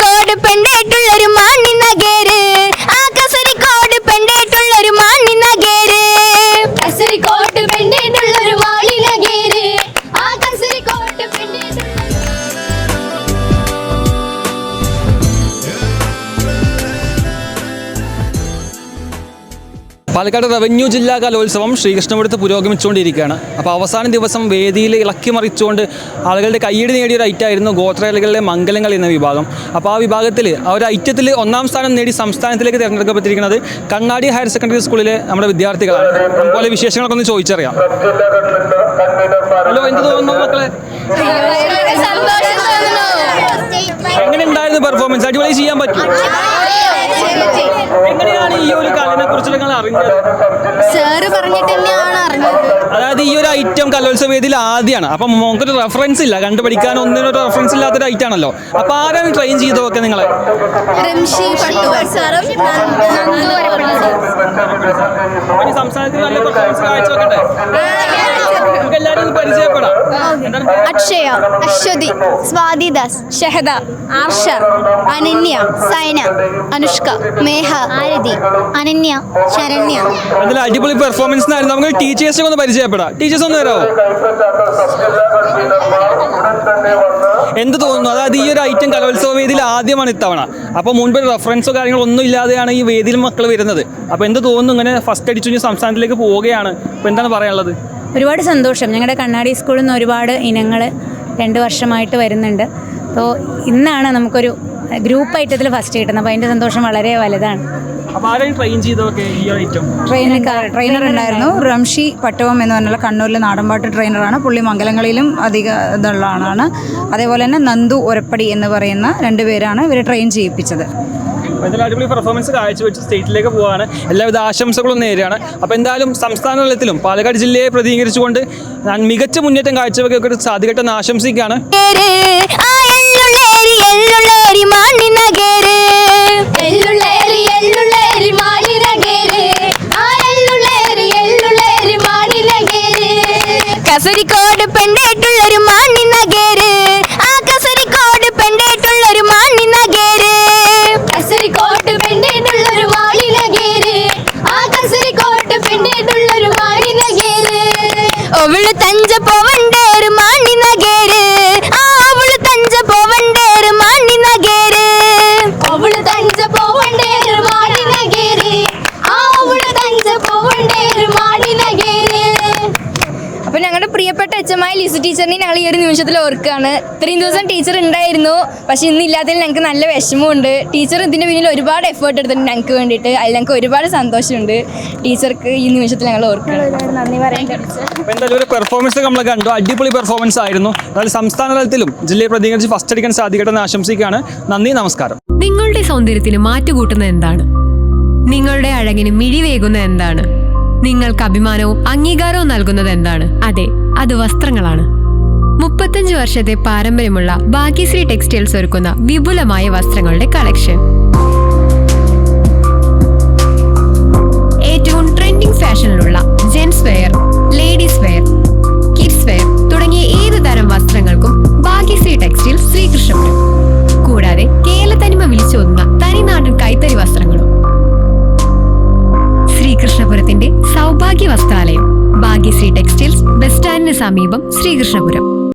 കോട് പെണ്ണായിട്ടുള്ളൊരു മാന്നി പാലക്കാട് റവന്യൂ ജില്ലാ കലോത്സവം ശ്രീകൃഷ്ണപുരത്ത് പുരോഗമിച്ചുകൊണ്ടിരിക്കുകയാണ്. അപ്പോൾ അവസാന ദിവസം വേദിയിൽ ഇളക്കി മറിച്ചുകൊണ്ട് ആളുകളുടെ കയ്യടി നേടിയ ഒരു ഗോത്ര ഗോത്രകളിലെ മംഗലങ്ങൾ എന്ന വിഭാഗം. അപ്പോൾ ആ വിഭാഗത്തിൽ ആ ഒരു ഐറ്റത്തിൽ ഒന്നാം സ്ഥാനം നേടി സംസ്ഥാനത്തിലേക്ക് തിരഞ്ഞെടുക്കപ്പെട്ടിരിക്കുന്നത് കണ്ണാടി ഹയർ സെക്കൻഡറി സ്കൂളിലെ നമ്മുടെ വിദ്യാർത്ഥികളാണ്. അതുപോലെ വിശേഷങ്ങളൊക്കെ ഒന്ന് ചോദിച്ചറിയാം. ഹലോ എന്ത് തോന്നുന്നു മക്കളെ? എങ്ങനെ ഉണ്ടായിരുന്നു പെർഫോമൻസ് അടിപൊളി ചെയ്യാൻ പറ്റും എങ്ങനെയാണ് ഈ ഒരു കലനെ കുറിച്ച് നിങ്ങൾ അറിഞ്ഞത്? സാറ് പറഞ്ഞിട്ട് തന്നെയാണ് അറിഞ്ഞത്. അതായത് ഈ ഒരു ഐറ്റം കലോത്സവ വേദിയിൽ ആദ്യമാണ് അപ്പം നമുക്കൊരു റെഫറൻസ് ഇല്ല. കണ്ടുപഠിക്കാൻ ഒന്നിനും ഒരു റെഫറൻസ് ഇല്ലാത്തൊരു ഐറ്റം ആണല്ലോ. അപ്പൊ ആരാണ് ട്രെയിൻ ചെയ്തതൊക്കെ നിങ്ങളെ? സംസ്ഥാനത്തിൽ നല്ല പെർഫോമൻസ് നമുക്ക് പരിചയപ്പെടാം. അക്ഷയ അശ്വതി സ്വാതിദാസ് ഷഹദ ആർഷ അനന്യ സൈന അനുഷ്ക മേഹ ആരതി അനന്യ ശരണ്യ. അതിൽ അടിപൊളി പെർഫോമൻസ് ആയിരുന്നു നമുക്ക് ടീച്ചേഴ്സിനെ ഒന്ന് പരിചയപ്പെടാം. ടീച്ചേഴ്സ് ഒന്ന് വരാമോ എന്ത് തോന്നുന്നു? അതായത് ഈ ഒരു ഐറ്റം കലോത്സവ വേദിയിൽ ആദ്യമാണ് ഇത്തവണ. അപ്പോൾ മുൻപ് റെഫറൻസോ കാര്യങ്ങളോ ഒന്നും ഇല്ലാതെയാണ് ഈ വേദിയിൽ മക്കൾ വരുന്നത്. അപ്പോൾ എന്ത് തോന്നുന്നു? ഇങ്ങനെ ഫസ്റ്റ് അടിച്ചു സംസ്ഥാനത്തിലേക്ക് പോവുകയാണ്. അപ്പോൾ എന്താണ് പറയാനുള്ളത്? ഒരുപാട് സന്തോഷം. ഞങ്ങളുടെ കണ്ണാടി സ്കൂളിൽ നിന്ന് ഒരുപാട് ഇനങ്ങൾ രണ്ട് വർഷമായിട്ട് വരുന്നുണ്ട്. അപ്പോൾ ഇന്നാണ് നമുക്കൊരു ഗ്രൂപ്പ് ഐറ്റത്തിൽ ഫസ്റ്റ് കിട്ടുന്നത്. അപ്പോൾ അതിന്റെ സന്തോഷം വളരെ വലുതാണ്. ട്രെയിനർ ട്രെയിനർ ഉണ്ടായിരുന്നു. റംഷി പട്ടവം എന്ന് പറഞ്ഞുള്ള കണ്ണൂരിലെ നാടൻപാട്ട് ട്രെയിനറാണ് പുള്ളി മംഗലങ്ങളിലും അധിക ഇതുള്ള ആളാണ്. അതേപോലെ തന്നെ നന്ദു ഒരപ്പടി എന്ന് പറയുന്ന രണ്ടുപേരാണ് ഇവരെ ട്രെയിൻ ചെയ്യിപ്പിച്ചത്. എന്തായാലും അടിപൊളി പെർഫോമൻസ് കാഴ്ചവെച്ച് സ്റ്റേറ്റിലേക്ക് പോവാണ്. എല്ലാവിധ ആശംസകളും നേരെയാണ് അപ്പോൾ എന്തായാലും സംസ്ഥാന തലത്തിലും പാലക്കാട് ജില്ലയെ പ്രതിനിധീകരിച്ചുകൊണ്ട് ഞാൻ മികച്ച മുന്നേറ്റം കാഴ്ചവെക്കാൻ സാധിക്കട്ടെ എന്ന് ആശംസിക്കുകയാണ്. കസരിക്കോട് പെണ്ണേട്ടുള്ളൊരു നഗേര് ലിസു ടീച്ചറിനെ ഞങ്ങൾ ഈ ഒരു നിമിഷത്തിൽ ഓർക്കുകയാണ്. ഇത്രയും ദിവസം ടീച്ചർ ഉണ്ടായിരുന്നു. പക്ഷെ ഇന്ന് ഇല്ലാത്തതിൽ ഞങ്ങൾക്ക് നല്ല വിഷമമുണ്ട്. ടീച്ചർ ഇതിന്റെ പിന്നിൽ ഒരുപാട് എഫേർട്ട് എടുത്തിട്ടുണ്ട് ഞങ്ങൾക്ക് വേണ്ടിയിട്ട്. അതിൽ ഞങ്ങൾക്ക് ഒരുപാട് സന്തോഷമുണ്ട്. ടീച്ചർക്ക് ഈ നിമിഷത്തിൽ ഞങ്ങൾ ഓർക്കുകയാണ്. നന്ദി പറയാൻ അപ്പോൾ എന്തായാലും ഒരു പെർഫോമൻസ് നമ്മൾ കണ്ടു. അടിപൊളി പെർഫോമൻസ് ആയിരുന്നു. അതായത് സംസ്ഥാന തലത്തിലും ജില്ലയെ പ്രതികരിച്ച് ഫസ്റ്റ് അടിക്കാൻ സാധിക്കട്ടെ എന്ന് ആശംസിക്കുകയാണ്. നന്ദി നമസ്കാരം. നിങ്ങളുടെ സൗന്ദര്യത്തിന് മാറ്റുകൂട്ടുന്ന എന്താണ്? നിങ്ങളുടെ അഴകിന് മിഴിവേകുന്ന എന്താണ്? നിങ്ങൾക്ക് അഭിമാനവും അംഗീകാരവും നൽകുന്നത് എന്താണ്? അതെ. അത് വസ്ത്രങ്ങളാണ്. മുപ്പത്തഞ്ച് വർഷത്തെ പാരമ്പര്യമുള്ള ഭാഗ്യശ്രീ ടെക്സ്റ്റൈൽസ് ഒരുക്കുന്ന വിപുലമായ വസ്ത്രങ്ങളുടെ കളക്ഷൻ. ഏറ്റവും trending ഫാഷനിലുള്ള gents wear ladies wear kids wear തുടങ്ങിയ ഏത് തരം വസ്ത്രങ്ങൾക്കും ഭാഗ്യശ്രീ ടെക്സ്റ്റൈൽ ശ്രീകൃഷ്ണപുരം. കൂടാതെ കേരളത്തനിമ വിളിച്ചോതുന്ന തനിനാടൻ കൈത്തറി വസ്ത്രങ്ങളും. ശ്രീകൃഷ്ണപുരത്തിന്റെ സൗഭാഗ്യ വസ്ത്രാലയം. ഭാഗ്യശ്രീ ടെക്സ്റ്റൈൽസ് ബസ് സ്റ്റാൻഡിന് സമീപം ശ്രീകൃഷ്ണപുരം.